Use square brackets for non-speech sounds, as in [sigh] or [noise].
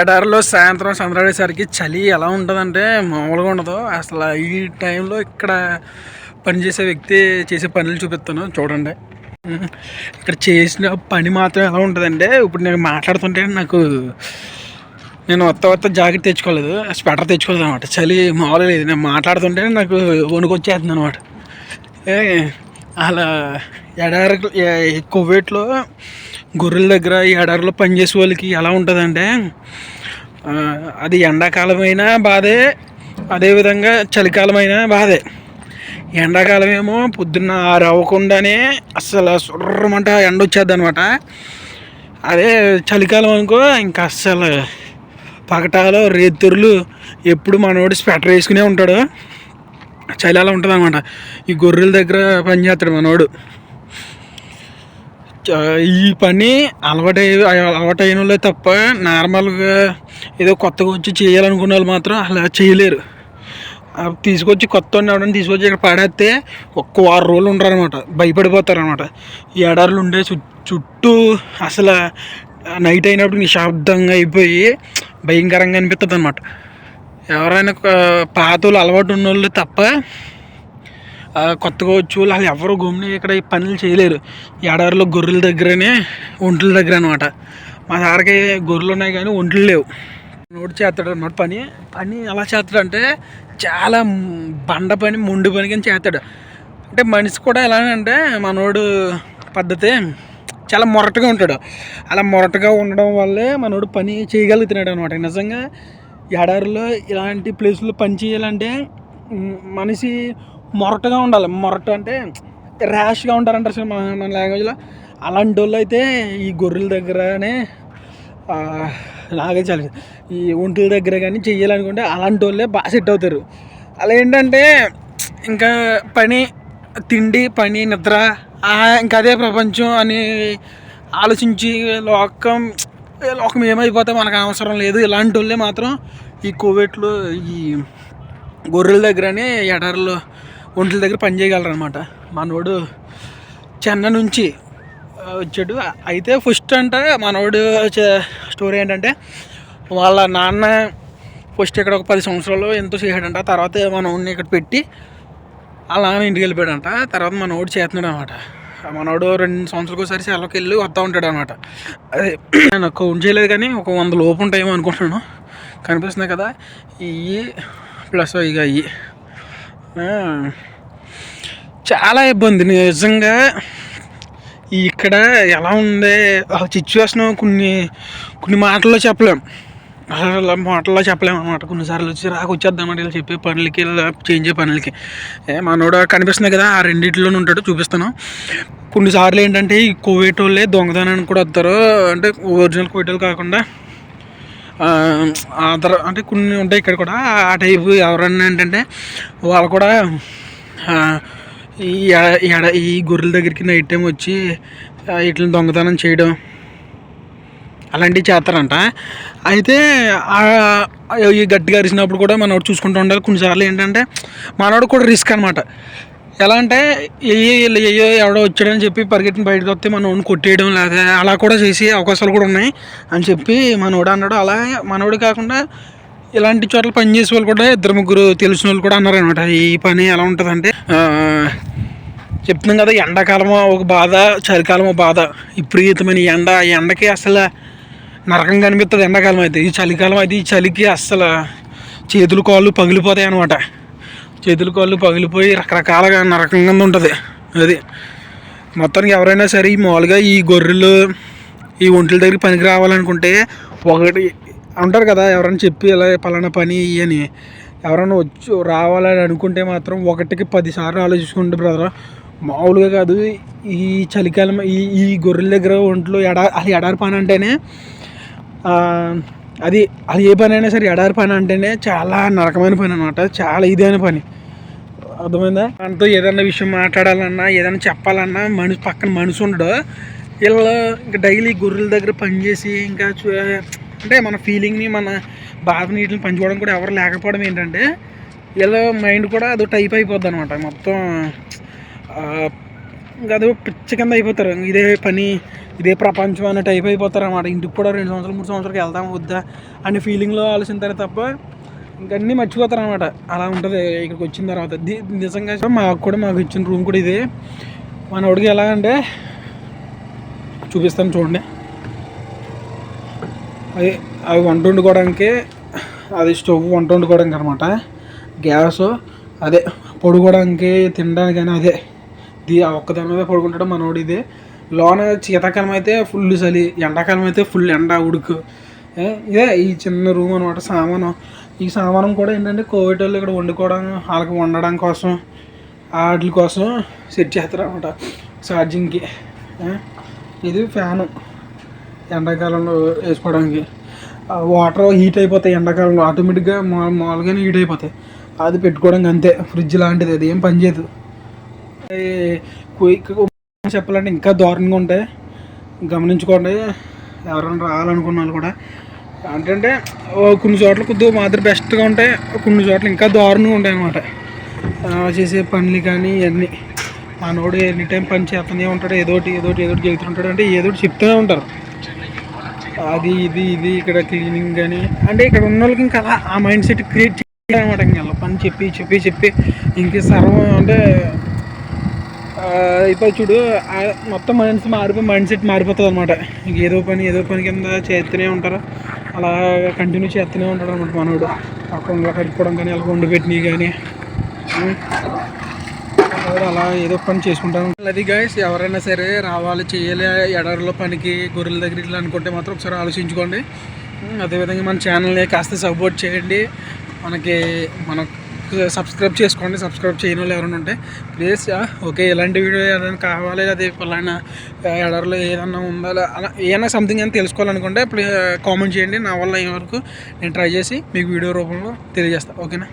ఎడారిలో సాయంత్రం సంద్రాడేసరికి చలి ఎలా ఉంటుందంటే మామూలుగా ఉండదు. అసలు ఈ టైంలో ఇక్కడ పనిచేసే వ్యక్తి చేసే పనులు చూపిస్తాను చూడండి. ఇక్కడ చేసిన పని మాత్రం ఎలా ఉంటుందంటే ఇప్పుడు నేను మాట్లాడుతుంటే నాకు నేను కొత్త కొత్త జాకెట్ తెచ్చుకోలేదు స్వెటర్ తెచ్చుకోలేదు అనమాట చలి మామూలుగా లేదు. నేను మాట్లాడుతుంటే నాకు వణుకొచ్చేస్తుంది అనమాట ఏ అలా ఎడారి కువైట్లో గొర్రెల దగ్గర ఈ ఎడారిలో పనిచేసే వాళ్ళకి ఎలా ఉంటుందంటే అది అది ఎండాకాలమైనా బాధే అదేవిధంగా చలికాలమైనా బాధే. ఎండాకాలం ఏమో పొద్దున్న ఆరు అవ్వకుండానే అస్సలు సుర్రమంట ఎండ వచ్చేది అనమాట అదే చలికాలం అనుకో ఇంకా అస్సలు పగటాలు రేతురులు ఎప్పుడు మనోడు స్వెటర్ వేసుకునే ఉంటాడు. చలాల ఉంటుంది అనమాట ఈ గొర్రెల దగ్గర పని చేస్తాడు మనోడు. చ- ఈ పని అలవాటు అలవాటు అయిన వాళ్ళే తప్ప నార్మల్గా ఏదో కొత్తగా వచ్చి చేయాలనుకున్న వాళ్ళు మాత్రం అలా చేయలేరు. తీసుకొచ్చి కొత్త ఎవడని తీసుకొచ్చి ఇక్కడ పడేస్తే ఒక్క వారం రోజులు ఉంటారు అనమాట ఈ ఎడారులు ఉండే చు- చుట్టూ అసలు నైట్ అయినప్పుడు నిశ్శబ్దంగా అయిపోయి భయంకరంగా అనిపిస్తుంది అనమాట ఎవరైనా పాతలు అలవాటు ఉన్న వాళ్ళు తప్ప కొత్తగా వచ్చి వాళ్ళు అసలు ఎవరు గమ్ని ఇక్కడ ఈ పనులు చేయలేరు. ఎడారిలో గొర్రెల దగ్గరనే ఒంట్ల దగ్గర అనమాట మా సార్కి గొర్రెలు ఉన్నాయి కానీ ఒంట్లు లేవు. నోటి చేస్తాడు అనమాట పని. పని ఎలా చేస్తాడు అంటే చాలా బండ పని మొండి పని కానీ చేస్తాడు అంటే మనిషి కూడా ఎలా అంటే మనోడు పద్ధతి చాలా మొరటగా ఉంటాడు. అలా మొరటగా ఉండడం వల్లే మనోడు పని చేయగలుగుతున్నాడు అనమాట నిజంగా ఎడారిలో ఇలాంటి ప్లేస్లో పని చేయాలంటే మనిషి మొరటగా ఉండాలి. మొరట అంటే ర్యాష్గా ఉంటారంటారు అసలు మన మన లాంగ్వేజ్లో అలాంటి వాళ్ళు అయితే ఈ గొర్రెల దగ్గరనే లాగే నాగే చాలు. ఈ ఒంట్ల దగ్గర కానీ చెయ్యాలనుకుంటే అలాంటి వాళ్ళే బాగా సెట్ అవుతారు. అలా ఏంటంటే ఇంకా పని తిండి పని నిద్ర ఇంకా అదే ప్రపంచం అని ఆలోచించి లోకం లోకం ఏమైపోతే మనకు అవసరం లేదు. ఇలాంటి వాళ్ళే మాత్రం ఈ కోవిడ్లో ఈ గొర్రెల దగ్గరనే ఎడారిలో ఒంట్ల దగ్గర పని చేయగలరు అనమాట మనోడు చెన్న నుంచి వచ్చాడు. అయితే ఫస్ట్ అంటే మనోడు చే- స్టోరీ ఏంటంటే వాళ్ళ నాన్న ఫస్ట్ ఇక్కడ ఒక పది సంవత్సరాలు ఎంతో చేశాడంట. తర్వాత మనోడిని ఇక్కడ పెట్టి అలా ఇంటికి వెళ్ళిపోయాడంట. తర్వాత మనోడు చేస్తున్నాడు అనమాట మనోడు రెండు సంవత్సరాలకు ఒకసారి సెలవుకి వెళ్ళి వస్తూ ఉంటాడు అనమాట అదే [clears throat] నేను కౌంట్ చేయలేదు కానీ ఒక వంద లోపు ఉంటాయేమో అనుకుంటున్నాను. కనిపిస్తున్నాయి కదా? ఇవి ప్లస్ ఇక ఇవి చాలా ఇబ్బంది. నిజంగా ఇక్కడ ఎలా ఉంది ఆ సిచ్యువేషన్ కొన్ని కొన్ని మాటల్లో చెప్పలేం. అసలు మాటల్లో చెప్పలేము అనమాట కొన్నిసార్లు వచ్చి రాక వచ్చేద్దాం వీళ్ళు చెప్పే పనులకి ఇలా చేయించే పనులకి. ఏ మనోడు కనిపిస్తున్నాయి కదా ఆ రెండింటిలోనే ఉంటాడు చూపిస్తాను. కొన్నిసార్లు ఏంటంటే ఈ కోవిడ్ వాళ్ళే దొంగతనానికి కూడా వస్తారు. అంటే ఒరిజినల్ కోవిడ్ వాళ్ళు కాకుండా అదర్ అంటే కొన్ని ఉంటాయి ఇక్కడ కూడా. ఆ టైపు ఎవరన్నా ఏంటంటే వాళ్ళు కూడా ఈ ఎడ- ఎడ ఈ గొర్రెల దగ్గరికి నైట్ టైం వచ్చి వీటిని దొంగతనం చేయడం అలాంటివి చేస్తారంట. అయితే ఈ గట్టిగా అరిసినప్పుడు కూడా మనోడు చూసుకుంటూ ఉండాలి. కొన్నిసార్లు ఏంటంటే మనోడు కూడా రిస్క్ అనమాట ఎలా అంటే వీళ్ళు అయ్యో ఎవడో వచ్చాడని చెప్పి పరిగెత్తిన బయటకు వస్తే మనోడిని కొట్టేయడం లేదా అలా కూడా చేసే అవకాశాలు కూడా ఉన్నాయి అని చెప్పి మనోడు అన్నాడు. అలా మనోడు కాకుండా ఇలాంటి చోట్ల పని చేసే వాళ్ళు కూడా ఇద్దరు ముగ్గురు తెలిసిన వాళ్ళు కూడా అన్నారనమాట ఈ పని ఎలా ఉంటుందంటే చెప్తున్నాం కదా ఎండాకాలం ఒక బాధ చలికాలం ఒక బాధ. విపరీతమైన ఎండ ఈ ఎండకి అసలు నరకం కనిపిస్తుంది ఎండాకాలం అయితే. ఈ చలికాలం అయితే ఈ చలికి అస్సలు చేతులు కాళ్ళు పగిలిపోతాయి అనమాట చేతులు కాళ్ళు పగిలిపోయి రకరకాలుగా నరకంగా ఉంటుంది. అది. మొత్తానికి ఎవరైనా సరే ఈ మామూలుగా ఈ గొర్రెలు ఈ ఒంట్ల దగ్గర పనికి రావాలనుకుంటే ఒకటి అంటారు కదా ఎవరైనా చెప్పి ఇలా పలానా పని అని. ఎవరైనా వచ్చి రావాలని అనుకుంటే మాత్రం ఒకటికి పదిసార్లు ఆలోచించుకుంటే బ్రదర్ మామూలుగా కాదు ఈ చలికాలం ఈ ఈ గొర్రెల దగ్గర ఒంట్లో ఎడా అది ఎడారి పని అంటేనే అది అది ఏ పని అయినా సరే ఎడారి పని అంటేనే చాలా నరకమైన పని అనమాట చాలా ఇదైన పని. అర్థమైందా? మనతో ఏదైనా విషయం మాట్లాడాలన్నా ఏదైనా చెప్పాలన్నా మనిషి పక్కన మనిషి ఉండడు. వీళ్ళు ఇంకా డైలీ గొర్రెల దగ్గర పనిచేసి ఇంకా చూ- అంటే మన ఫీలింగ్ని మన బాధని వీటిని పంచుకోవడం కూడా ఎవరు లేకపోవడం ఏంటంటే వీళ్ళ మైండ్ కూడా అదో టైప్ అయిపోద్ది అనమాట మొత్తం ఇంకా అదో పిచ్చ కింద అయిపోతారు. ఇదే పని ఇదే ప్రపంచం అనే టైప్ అయిపోతారు అనమాట ఇంటికి కూడా రెండు సంవత్సరాలు మూడు సంవత్సరాలకి వెళ్దాం వద్దా అనే ఫీలింగ్లో ఆలోచిస్తారు తప్ప ఇంకన్నీ మర్చిపోతారు అనమాట అలా ఉంటుంది ఇక్కడికి వచ్చిన తర్వాత. నిజంగా మాకు కూడా మాకు ఇచ్చిన రూమ్ కూడా ఇదే. మన వాడికి ఎలాగంటే చూపిస్తాను చూడండి. అది అవి వంట వండుకోవడానికి అది స్టవ్ వంట వండుకోవడానికి అనమాట గ్యాస్ అదే పడుకోవడానికి తినడానికి కానీ అదే. దీ ఆ ఒక్కదాని మీద పడుకుంటాడు మనోడు ఇదే. లోన శీతాకాలం అయితే ఫుల్ చలి ఎండాకాలం అయితే ఫుల్ ఎండ ఉడుకు. ఇదే ఈ చిన్న రూమ్ అనమాట సామాను. ఈ సామానం కూడా ఏంటంటే కోవిడ్ వాళ్ళు ఇక్కడ వండుకోవడం వాళ్ళకి వండడం కోసం వాటి కోసం సెట్ చేస్తారు అనమాట ఛార్జింగ్కి ఇది ఫ్యాను ఎండాకాలంలో వేసుకోవడానికి. వాటర్ హీట్ అయిపోతాయి ఎండాకాలంలో ఆటోమేటిక్గా మా మామూలుగానే హీట్ అయిపోతాయి. అది పెట్టుకోవడానికి అంతే ఫ్రిడ్జ్ లాంటిది అది ఏం పనిచేయదు క్విక్ చెప్పాలంటే ఇంకా దారుణంగా ఉంటాయి. గమనించుకోండి. ఎవరైనా రావాలనుకున్న వాళ్ళు కూడా. అంటే కొన్ని చోట్ల కొద్దిగా మాదిరి బెస్ట్గా ఉంటాయి. కొన్ని చోట్ల ఇంకా దారుణంగా ఉంటాయి అన్నమాట. చేసే పనులు కానీ ఇవన్నీ మనోడు ఎనీ టైం పని చేస్తూనే ఉంటాడు. ఏదోటి ఏదోటి ఏదోటి చెబుతుంటాడు అంటే ఏదోటి చెప్తూనే ఉంటారు. అది ఇది ఇది ఇక్కడ క్లీనింగ్ కానీ అంటే ఇక్కడ ఉన్న వాళ్ళకి ఇంకా అలా ఆ మైండ్ సెట్ క్రియేట్ చేయాలన్నమాట. ఇంకా పని చెప్పి చెప్పి చెప్పి. ఇంక సర్వం అంటే ఇప్పుడు చూడు మొత్తం మైండ్స్ మారిపోయి మైండ్ సెట్ మారిపోతుంది అనమాట ఏదో పని ఏదో పని కింద చేస్తూనే ఉంటారు. అలా కంటిన్యూ చేస్తూనే ఉంటాడు అనమాట మనోడు. అక్కడ కట్టుకోవడం కానీ అలా వండి పెట్టినవి కానీ అలా ఏదో పని చేసుకుంటాను అది గాయస్ ఎవరైనా సరే రావాలి చేయాలి ఎడారిలో పనికి గొర్రెల దగ్గర ఇట్లా అనుకుంటే మాత్రం ఒకసారి ఆలోచించుకోండి. అదేవిధంగా మన ఛానల్ని కాస్త సపోర్ట్ చేయండి. మనకి మనకు సబ్స్క్రైబ్ చేసుకోండి. సబ్స్క్రైబ్ చేయని వాళ్ళు ఎవరైనా ఉంటే ప్లీజ్ ఓకే ఇలాంటి వీడియో ఏదైనా కావాలి అదే పలానా ఎడర్లో ఏదన్నా ఉందా అలా ఏదైనా సంథింగ్ అని తెలుసుకోవాలనుకుంటే ప్లీజ్ కామెంట్ చేయండి. నా వల్ల అయ్యే వరకు నేను ట్రై చేసి మీకు వీడియో రూపంలో తెలియజేస్తాను ఓకేనా?